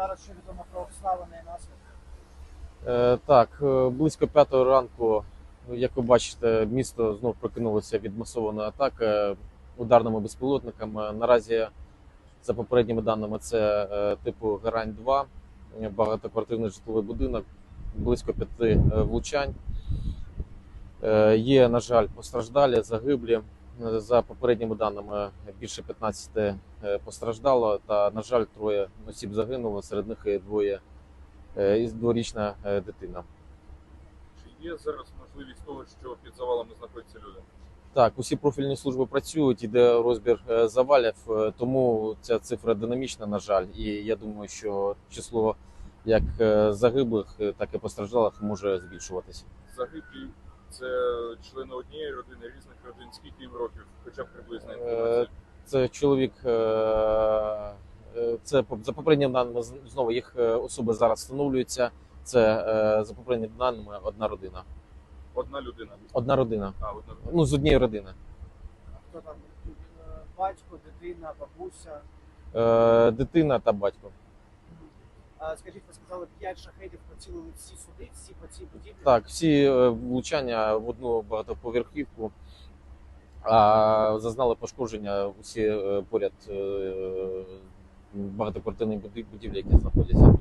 зараз що відомо про обставини і наслідки? Е, Так, е, близько п'ятої ранку, як ви бачите, місто знов прокинулося від масованої атаки ударними безпілотниками. Наразі, за попередніми даними, це е, типу Герань 2 багатоквартирний житловий будинок, близько п'яти влучань. Є, на жаль, постраждалі, загиблі. За попередніми даними, більше 15 е, постраждало, та, на жаль, троє осіб загинуло, серед них і двоє е, і дворічна е, дитина. Чи є зараз можливість того, що під завалами знаходяться люди? Так, усі профільні служби працюють, іде розбір завалів, тому ця цифра динамічна, на жаль. І я думаю, що число як загиблих, так і постраждалих може збільшуватися. Загиблі це члени однієї родини, різних родин. Скільки їм років? Хоча б приблизна Е, інформація. Це чоловік. е, е, Це за попередніми даними знову їх е, особи зараз встановлюються. Це е, за попередніми даними одна родина. Одна людина. Одна родина. А, одна родина. Ну з однієї родини. А Хто там? Е, Батько, дитина, бабуся. Е, Дитина та батько. Скажіть, ви сказали, 5 шахедів поцілили всі суди, всі по цій будівлі. Так, всі е, влучання в одну багатоповерхівку, а зазнали пошкодження усі е, поряд багатоквартирних багатоквартирні будівлі, які знаходяться.